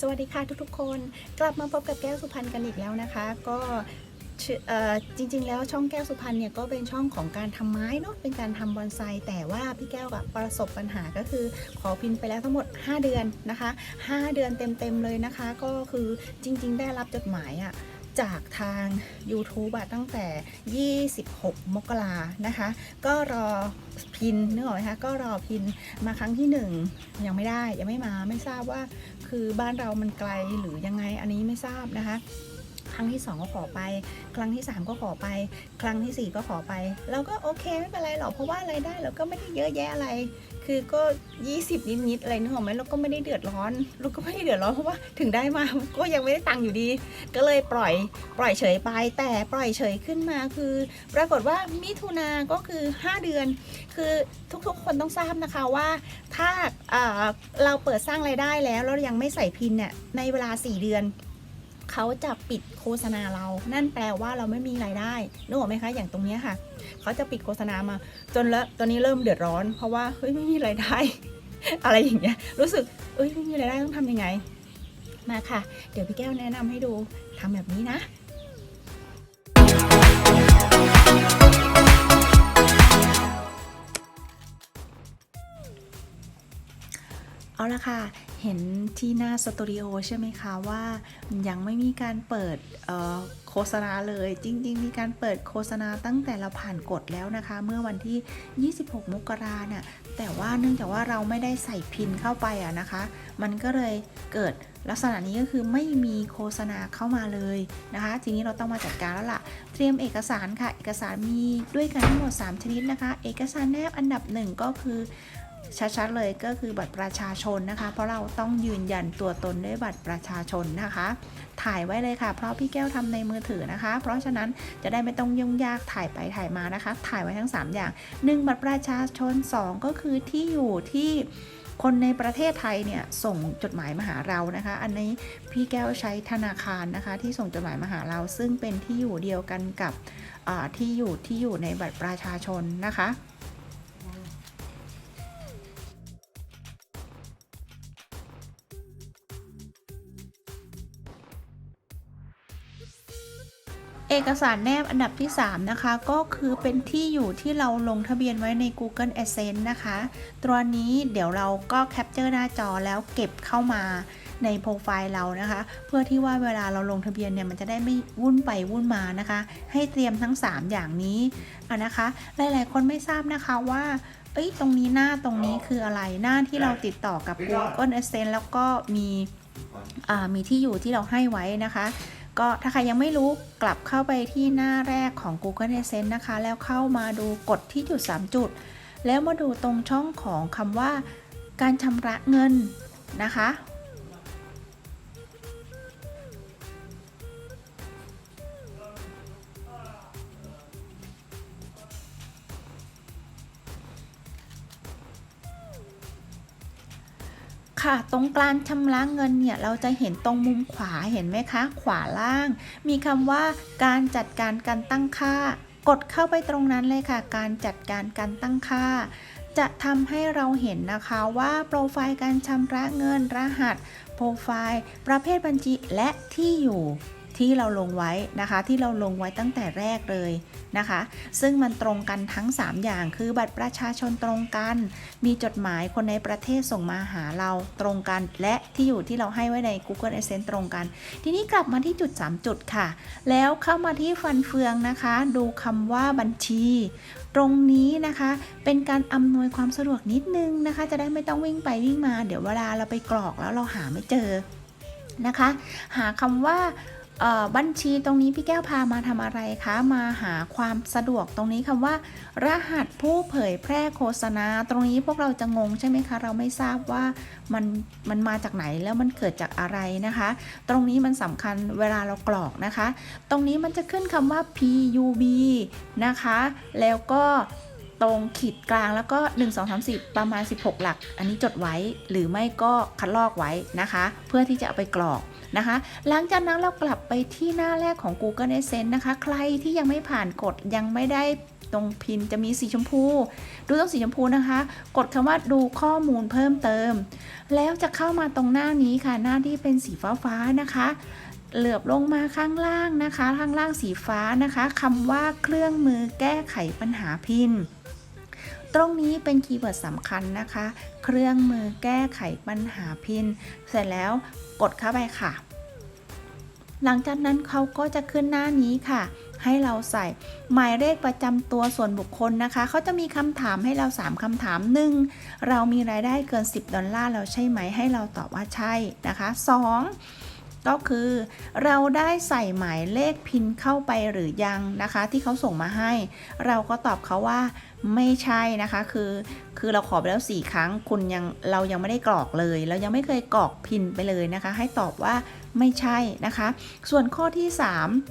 สวัสดีค่ะทุกๆ คนกลับมาพบกับแก้วสุพรรณกันอีกแล้วนะคะ ก็จริงๆ แล้วช่องแก้วสุพรรณเนี่ยก็เป็นช่องของการทำไม้เนาะเป็นการทำบอนไซแต่ว่าพี่แก้วประสบปัญหาก็คือขอพินไปแล้วทั้งหมด 5 เดือนนะคะ 5 เดือนเต็มๆเลยนะคะ ก็คือจริง ๆ ได้รับจดหมายอะจากทาง YouTube อะตั้งแต่ 26 มกรานะคะ ก็รอพินนึกออกไหมคะ ก็รอพินมาครั้งที่หนึ่งยังไม่ได้ ยังไม่มา ไม่ทราบว่า คือบ้านเรามันไกลหรือยังไงอันนี้ไม่ทราบนะคะ ครั้งที่ 2 ก็ขอไป ครั้งที่ 3 ก็ขอไป ครั้งทีสี่4 ก็ขอไปแล้วก็โอเคไม่เป็นไรหรอกเพราะว่ารายได้เราก็ไม่ได้เยอะแยะอะไร คือก็ 20 นิดๆอะไรนึกออกไหมเราก็ไม่ได้เดือดร้อน เราก็ไม่ได้เดือดร้อนเพราะว่าถึงได้มาก็ยังไม่ได้ตังค์อยู่ดี ก็เลยปล่อยปล่อยเฉยไป แต่ปล่อยเฉยขึ้นมาคือ ปรากฏว่ามิถุนาก็คือ 5 เดือน คือทุกๆ คนต้องทราบนะคะว่าถ้าเอ่อเราเปิดสร้างรายได้แล้วแล้วยังไม่ใส่พินเนี่ยในเวลา 4 เดือน เขาจะปิดโฆษณาเรา นั่นแปลว่าเราไม่มีรายได้นึกออกไหมคะ อย่างตรงนี้ค่ะ เขาจะปิดโฆษณามา จนแล้วตอนนี้เริ่มเดือดร้อน เพราะว่าเฮ้ยไม่มีรายได้ อะไรอย่างเงี้ย รู้สึกเอ้ยไม่มีรายได้ต้องทำยังไง มาค่ะ เดี๋ยวพี่แก้วแนะนำให้ดูทำแบบนี้นะเอาละค่ะ เห็นที่หน้าสตูดิโอใช่ไหมคะว่ายังไม่มีการเปิดโฆษณาเลยจริง ๆ มีการเปิดโฆษณาตั้งแต่เราผ่านกฎแล้วนะคะ เมื่อวันที่ 26 มกราเนี่ยแต่ว่าเนื่องจากว่าเราไม่ได้ใส่พินเข้าไปอะนะคะ มันก็เลยเกิดลักษณะนี้ก็คือไม่มีโฆษณาเข้ามาเลยนะคะ ทีนี้เราต้องมาจัดการแล้วล่ะ เตรียมเอกสารค่ะ เอกสารมีด้วยกันทั้งหมด 3 ชนิดนะคะ เอกสารแนบอันดับหนึ่งก็คือ ชัดๆเลยก็คือบัตรประชาชนนะคะ เพราะเราต้องยืนยันตัวตนด้วยบัตรประชาชนนะคะ ถ่ายไว้เลยค่ะ เพราะพี่แก้วทำในมือถือนะคะ เพราะฉะนั้นจะได้ไม่ต้องยุ่งยากถ่ายไปถ่ายมานะคะ ถ่ายไว้ทั้ง 3 อย่าง 1 บัตรประชาชน 2 ก็คือที่อยู่ที่คนในประเทศไทยเนี่ยส่งจดหมายมาหาเรานะคะ อันนี้พี่แก้วใช้ธนาคารนะคะ ที่ส่งจดหมายมาหาเรา ซึ่งเป็นที่อยู่เดียวกันกับที่อยู่ที่อยู่ในบัตรประชาชนนะคะ เอกสารแนบอันดับที่ 3 นะคะ ก็คือเป็นที่อยู่ที่เราลงทะเบียนไว้ใน Google Adsense นะคะ ตัวนี้เดี๋ยวเราก็แคปเจอร์หน้าจอแล้วเก็บเข้ามาในโปรไฟล์เรานะคะ เพื่อที่ว่าเวลาเราลงทะเบียนเนี่ยมันจะได้ไม่วุ่นไปวุ่นมานะคะ ให้เตรียมทั้ง 3 อย่างนี้อะนะคะ หลาย ๆ คนไม่ทราบนะคะว่าเอ้ยตรงนี้หน้าตรงนี้คืออะไรหน้าที่เราติดต่อกับ Google Adsense แล้วก็มีมีที่อยู่ที่เราให้ไว้นะคะ ก็ถ้าใครยังไม่รู้กลับเข้าไปที่หน้าแรกของ Google Adsense นะคะ แล้วเข้ามาดูกดที่จุด 3 จุด แล้วมาดูตรงช่องของคำว่าการชำระเงินนะคะ ค่ะ ตรงกลางชำระเงินเนี่ยเราจะเห็นตรงมุมขวาเห็นไหมคะ ขวาล่าง มีคำว่าการจัดการการตั้งค่า กดเข้าไปตรงนั้นเลยค่ะ การจัดการการตั้งค่า จะทำให้เราเห็นนะคะว่าโปรไฟล์การชำระเงินรหัส โปรไฟล์ ประเภทบัญชีและที่อยู่ ที่เราลงไว้นะคะที่เราลงไว้ตั้งแต่แรกเลยนะคะ ซึ่งมันตรงกันทั้ง 3 อย่างคือบัตรประชาชนตรงกัน มีจดหมายคนในประเทศส่งมาหาเราตรงกัน และที่อยู่ที่เราให้ไว้ใน Google Adsense ตรงกัน ทีนี้กลับมาที่จุด 3 จุดค่ะ แล้วเข้ามาที่ฟันเฟืองนะคะ ดูคำว่าบัญชี ตรงนี้นะคะเป็นการอำนวยความสะดวกนิดนึงนะคะ จะได้ไม่ต้องวิ่งไปวิ่งมา เดี๋ยวเวลาเราไปกรอกแล้วเราหาไม่เจอนะคะ หาคำว่า บัญชีตรงนี้พี่แก้วพามาทำอะไรคะ มาหาความสะดวกตรงนี้คำว่า รหัสผู้เผยแพร่โฆษณา ตรงนี้พวกเราจะงงใช่ไหมคะ เราไม่ทราบว่ามันมันมาจากไหนแล้วมันเกิดจากอะไรนะคะ ตรงนี้มันสำคัญเวลาเรากรอกนะคะ ตรงนี้มันจะขึ้นคำว่า PUB นะคะ แล้วก็ ตรงขีดกลางแล้วก็ 1 2 3 4 ประมาณ 16 หลัก อันนี้จดไว้หรือไม่ก็คัดลอกไว้นะคะ เพื่อที่จะเอาไปกรอกนะคะ หลังจากนั้นเรากลับไปที่หน้าแรกของ Google Adsense นะคะ ใครที่ยังไม่ผ่านกฎยังไม่ได้ตรงพินจะมีสีชมพู ดูตรงสีชมพูนะคะ กดคำว่าดูข้อมูลเพิ่มเติม แล้วจะเข้ามาตรงหน้านี้ค่ะ หน้าที่เป็นสีฟ้าฟ้าๆนะคะ เหลือบลงมาข้างล่างนะคะ ข้างล่างสีฟ้านะคะคำว่าเครื่องมือแก้ไขปัญหาพิน ตรงนี้เป็นคีย์เวิร์ดสำคัญนะคะ เครื่องมือแก้ไขปัญหาพิน เสร็จแล้วกดเข้าไปค่ะ หลังจากนั้นเขาก็จะขึ้นหน้านี้ค่ะ ให้เราใส่หมายเลขประจำตัวส่วนบุคคลนะคะ เขาจะมีคำถามให้เรา 3 คำถาม 1. เรามีรายได้เกิน 10 ดอลลาร์แล้วใช่ไหม ให้เราตอบว่าใช่นะคะ 2. ก็คือ เราได้ใส่หมายเลขพินเข้าไปหรือยังนะคะ ที่เขาส่งมาให้ เราก็ตอบเขาว่าไม่ใช่นะคะคือคือเราขอไปแล้ว 4 ครั้ง คุณยังเรายังไม่ได้กรอกเลย เรายังไม่เคยกรอกพินไปเลยนะคะ ให้ตอบว่าไม่ใช่นะคะ ส่วนข้อที่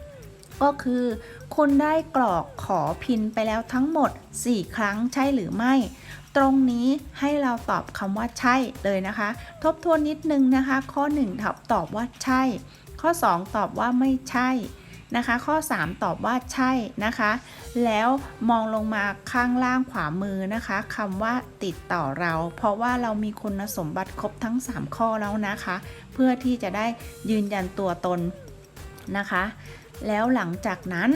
3 ก็คือ คุณได้กรอกขอพินไปแล้วทั้งหมด 4 ครั้งใช่หรือไม่ ตรงนี้ให้เราตอบคำว่าใช่เลยนะคะ ทบทวนนิดนึงนะคะ ข้อ1ตอบตอบว่าใช่ ข้อ 2 ตอบว่าไม่ใช่นะคะ ข้อ 3 ตอบว่าใช่นะคะ แล้วมองลงมาข้างล่างขวามือนะคะคำว่าติดต่อเรา เพราะว่าเรามีคุณสมบัติครบทั้ง 3 ข้อแล้วนะคะ เพื่อที่จะได้ยืนยันตัวตนนะคะ แล้วหลังจากนั้น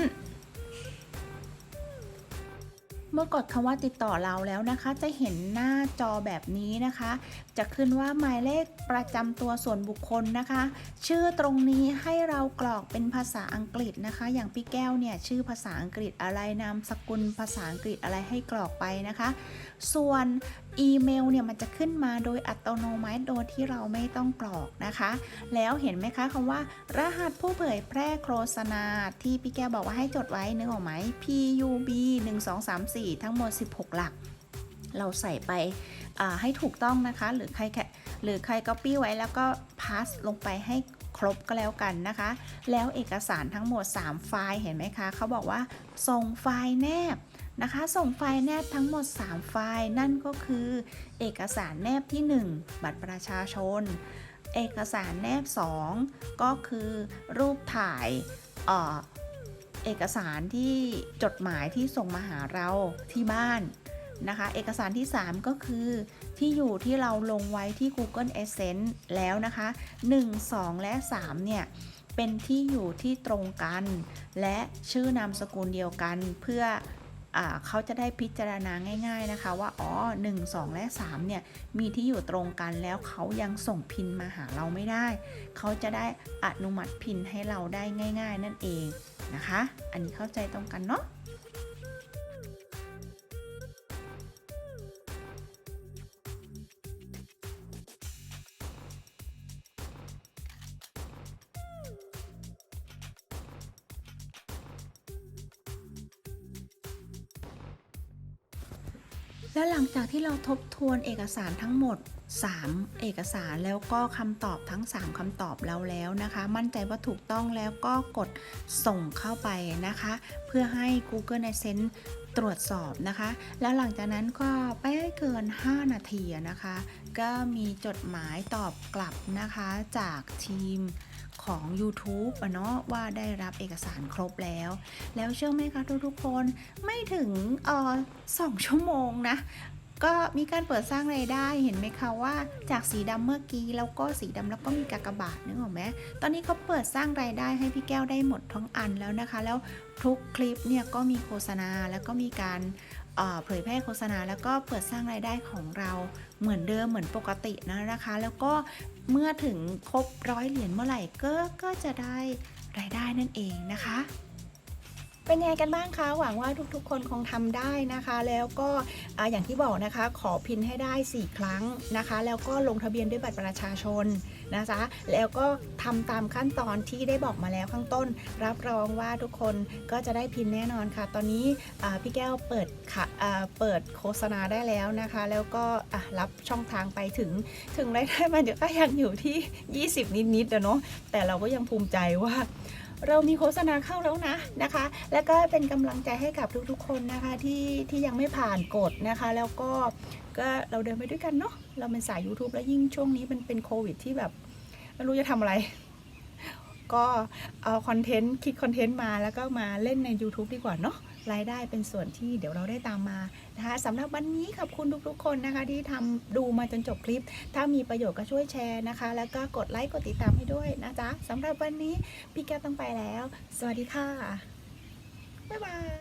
เมื่อกดคำว่าติดต่อเราแล้วนะคะ จะเห็นหน้าจอแบบนี้นะคะ จะขึ้นว่าหมายเลขประจำตัวส่วนบุคคลนะคะ ชื่อตรงนี้ให้เรากรอกเป็นภาษาอังกฤษนะคะ อย่างพี่แก้วเนี่ยชื่อภาษาอังกฤษอะไรนามสกุลภาษาอังกฤษอะไรให้กรอกไปนะคะ ส่วนอีเมลเนี่ยมันจะขึ้นมาโดยอัตโนมัติโดยที่เราไม่ต้องกรอกนะคะ แล้วเห็นไหมคะคำว่า รหัสผู้เผยแพร่โฆษณาที่พี่แก้วบอกว่าให้จดไว้นึกออกไหม PUB 1 2 3 4 ทั้งหมด 16 หลัก เราใส่ไป ให้ถูกต้องนะคะ หรือใครแคหรือใคร copy ไว้แล้วก็ pass ลงไปให้ครบก็แล้วกันนะคะ แล้วเอกสารทั้งหมด 3 ไฟล์เห็นไหมคะเขาบอกว่า ส่งไฟล์แนบนะคะ ส่งไฟล์แนบทั้งหมด 3 ไฟล์นั่นก็คือ เอกสารแนบที่ 1 บัตรประชาชน เอกสารแนบ 2 ก็คือรูปถ่ายเเอกสารที่จดหมายที่ส่งมาหาเราที่บ้าน นะคะ เอกสารที่ 3 ก็คือที่อยู่ที่เราลงไว้ที่ Google Essence แล้วนะคะ 1 2 และ 3 เนี่ย เป็นที่อยู่ที่ตรงกัน และชื่อนามสกุลเดียวกันเพื่ออเขาจะได้พิจารณาง่าย ๆนะคะ ว่าอ๋อ1 2 และ 3 เนี่ย มีที่อยู่ตรงกันแล้วเขายังส่งพินมาหาเราไม่ได้ เขาจะได้อนุมัติพินให้เราได้ง่าย ๆ นั่นเองนะคะ อันนี้เข้าใจตรงกันเนาะ และหลังจากที่เราทบทวนเอกสารทั้งหมด 3 เอกสารแล้วก็คำตอบทั้ง 3 คำตอบแล้วแล้วนะคะ มั่นใจว่าถูกต้องแล้วก็กดส่งเข้าไปนะคะ เพื่อให้ Google Adsense ตรวจสอบนะคะ แล้วหลังจากนั้นก็ไม่เกิน 5 นาทีนะคะ ก็มีจดหมายตอบกลับนะคะจากทีม ของ YouTube อะเนาะว่าได้รับเอกสารครบแล้ว แล้วเชื่อไหมคะทุกๆคนไม่ถึงเออสองชั่วโมงนะก็มีการเปิดสร้างรายได้เห็นไหมคะว่าจากสีดำเมื่อกี้แล้วก็สีดำแล้วก็มีกากบาทนึกออกไหมตอนนี้เขาเปิดสร้างรายได้ให้พี่แก้วได้หมดทั้งอันแล้วนะคะ แล้วทุกคลิปเนี่ยก็มีโฆษณาแล้วก็มีการ เผยแพร่โฆษณาแล้วก็เปิดสร้างรายได้ของเราเหมือนเดิมเหมือนปกตินะนะคะ แล้วก็เมื่อถึงครบร้อยเหรียญเมื่อไหร่ก็ก็จะได้รายได้นั่นเองนะคะ เป็นยังไงกันบ้างคะหวังว่าทุกๆ คนคงทำได้นะคะ แล้วก็ออย่างที่บอกนะคะ ขอพินให้ได้ 4 ครั้งนะคะ แล้วก็ลงทะเบียนด้วยบัตรประชาชนนะจ๊ะแล้วก็ทำตามขั้นตอนที่ได้บอกมาแล้วข้างต้น รับรองว่าทุกคนก็จะได้พินแน่นอนค่ะ ตอนนี้พี่แก้วเปิดค่ะเปิดโฆษณาได้แล้วนะคะ แล้วก็รับช่องทางไปถึงถึงรายได้มันเดี๋ยวก็ยังอยู่ที่ 20 นิดๆอเนาะแต่เราก็ยังภูมิใจว่า เรามีโฆษณาเข้าแล้วนะนะคะ แล้วก็เป็นกำลังใจให้กับทุกๆคนนะคะที่ที่ยังไม่ผ่านกฎนะคะ แล้วก็ก็เราเดินไปด้วยกันเนาะเราเป็นสาย YouTube แล้วยิ่งช่วงนี้มันเป็นโควิดที่แบบไม่รู้จะทำอะไร ก็เอาคอนเทนต์คิดคอนเทนต์มาแล้วก็มาเล่นใน YouTube ดีกว่าเนาะรายได้เป็นส่วนที่เดี๋ยวเราได้ตามมานะคะสำหรับวันนี้ขอบคุณทุกๆ คนนะคะ ที่ทำดูมาจนจบคลิป ถ้ามีประโยชน์ก็ช่วยแชร์นะคะ แล้วก็กดไลค์กดติดตามให้ด้วยนะจ๊ะสำหรับวันนี้พี่แก้วต้องไปแล้ว สวัสดีค่ะบ๊ายบาย